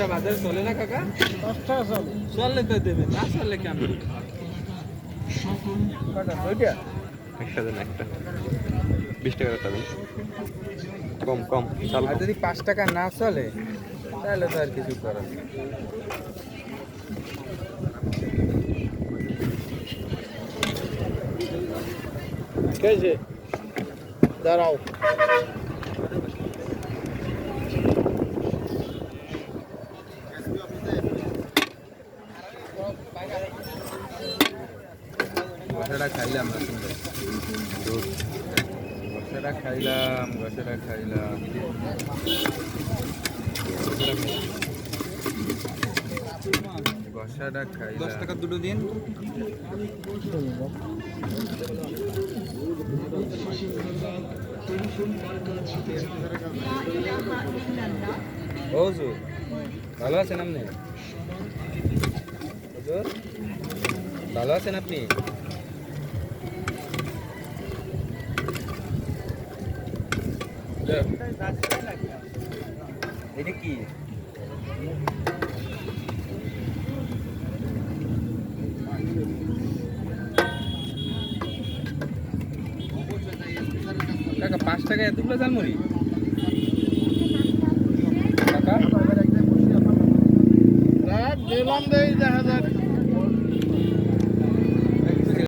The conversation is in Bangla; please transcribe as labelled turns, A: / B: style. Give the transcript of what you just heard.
A: পাঁচটা বাজারে চলে না কাকা?
B: পাঁচটা সব
A: চললে তো দেবে না চললে কেমন
B: কটা দুইটা?
C: একটা। বিশ একটা দেন কম কম চাল
A: আর যদি পাঁচ টাকা না চলে তাহলে তো আর কিছু করার।
B: কেছে দাঁড়াও।
A: ঘষাটা খাইলাম না সুন্দর ঘষাটা খাইলাম ঘষাটা খাইলাম। ঘষাটা খাইলাম। দশ টাকা দুটো দিন। ও হুজুর ভালো আছেন আপনি? হুজুর ভালো আছেন আপনি? কি? কাকা, পাঁচ টাকা এতগুলো জালমুড়ি কাকা?
B: দিলাম দেই দেখা যাক।